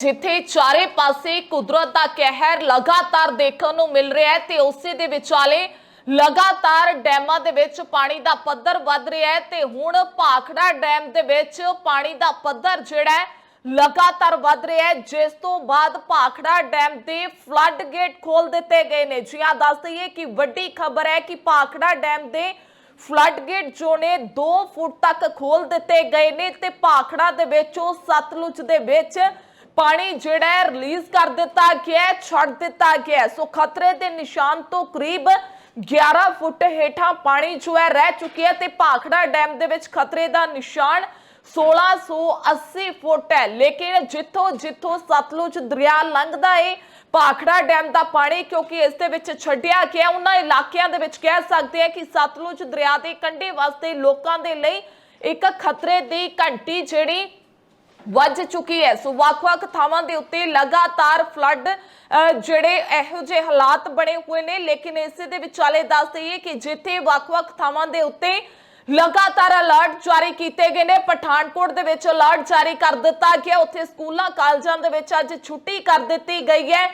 ਜਿੱਥੇ ਚਾਰੇ ਪਾਸੇ ਕੁਦਰਤ ਦਾ ਕਹਿਰ ਲਗਾਤਾਰ ਦੇਖਣ ਨੂੰ ਮਿਲ ਰਿਹਾ ਹੈ ਤੇ ਉਸੇ ਦੇ ਵਿਚਾਲੇ ਲਗਾਤਾਰ ਡੈਮਾਂ ਦੇ ਵਿੱਚ ਪਾਣੀ ਦਾ ਪੱਧਰ ਵੱਧ ਰਿਹਾ ਹੈ ਤੇ ਹੁਣ ਭਾਖੜਾ ਡੈਮ ਦੇ ਵਿੱਚ ਪਾਣੀ ਦਾ ਪੱਧਰ ਜਿਹੜਾ ਲਗਾਤਾਰ ਵੱਧ ਰਿਹਾ ਹੈ, ਜਿਸ ਤੋਂ ਬਾਅਦ ਭਾਖੜਾ ਡੈਮ ਦੇ ਫਲੱਡ ਗੇਟ ਖੋਲ ਦਿੱਤੇ ਗਏ ਨੇ। ਜੀ ਹਾਂ, ਦੱਸ ਦਈਏ ਕਿ ਵੱਡੀ ਖਬਰ ਹੈ ਕਿ ਭਾਖੜਾ ਡੈਮ ਦੇ ਫਲੱਡ ਗੇਟ ਜੋ ਨੇ 2 ਫੁੱਟ ਤੱਕ ਖੋਲ ਦਿੱਤੇ ਗਏ ਨੇ ਤੇ ਭਾਖੜਾ ਦੇ ਵਿੱਚੋਂ ਸਤਲੁਜ ਦੇ ਵਿੱਚ ਪਾਣੀ ਜਿਹੜਾ ਰਿਲੀਜ਼ ਕਰ ਦਿੱਤਾ ਗਿਆ ਛੱਡ ਦਿੱਤਾ ਗਿਆ ਸੋ ਖਤਰੇ ਦੇ ਨਿਸ਼ਾਨ ਤੋਂ ਕਰੀਬ 11 ਫੁੱਟ ਹੇਠਾਂ ਪਾਣੀ ਜੋ ਹੈ ਰਹਿ ਚੁੱਕਿਆ ਤੇ ਭਾਖੜਾ ਡੈਮ ਦੇ ਵਿੱਚ ਖਤਰੇ ਦਾ ਨਿਸ਼ਾਨ 1680 ਫੁੱਟ ਹੈ। ਲੇਕਿਨ ਜਿੱਥੋਂ ਜਿੱਥੋਂ ਸਤਲੁਜ ਦਰਿਆ ਲੰਘਦਾ ਏ, ਭਾਖੜਾ ਡੈਮ ਦਾ ਪਾਣੀ ਕਿਉਂਕਿ ਇਸ ਦੇ ਵਿੱਚ ਛੱਡਿਆ ਗਿਆ, ਉਹਨਾਂ ਇਲਾਕਿਆਂ ਦੇ ਵਿੱਚ ਕਹਿ ਸਕਦੇ ਆ ਕਿ ਸਤਲੁਜ ਦਰਿਆ ਦੇ ਕੰਢੇ ਵਾਸਤੇ ਲੋਕਾਂ ਦੇ ਲਈ ਇੱਕ ਖਤਰੇ ਦੀ ਘੰਟੀ ਜਿਹੜੀ ਵੱਜ ਚੁੱਕੀ ਹੈ। ਸੋ ਵੱਖ-ਵੱਖ ਥਾਵਾਂ ਦੇ ਉੱਤੇ ਲਗਾਤਾਰ ਫਲੱਡ ਜਿਹੜੇ ਇਹੋ ਜਿਹੇ ਹਾਲਾਤ ਬਣੇ ਹੋਏ ਨੇ। ਲੇਕਿਨ ਇਸੇ ਦੇ ਵਿਚਾਲੇ ਦੱਸ ਦਈਏ ਕਿ ਜਿੱਥੇ ਵੱਖ-ਵੱਖ ਥਾਵਾਂ ਦੇ ਉੱਤੇ ਲਗਾਤਾਰ ਅਲਰਟ ਜਾਰੀ ਕੀਤੇ ਗਏ ਨੇ, ਪਠਾਨਕੋਟ ਦੇ ਵਿੱਚ ਅਲਰਟ ਜਾਰੀ ਕਰ ਦਿੱਤਾ ਗਿਆ। ਉੱਥੇ ਸਕੂਲਾਂ, ਕਾਲਜਾਂ ਦੇ ਵਿੱਚ ਅੱਜ ਛੁੱਟੀ ਕਰ ਦਿੱਤੀ ਗਈ ਹੈ।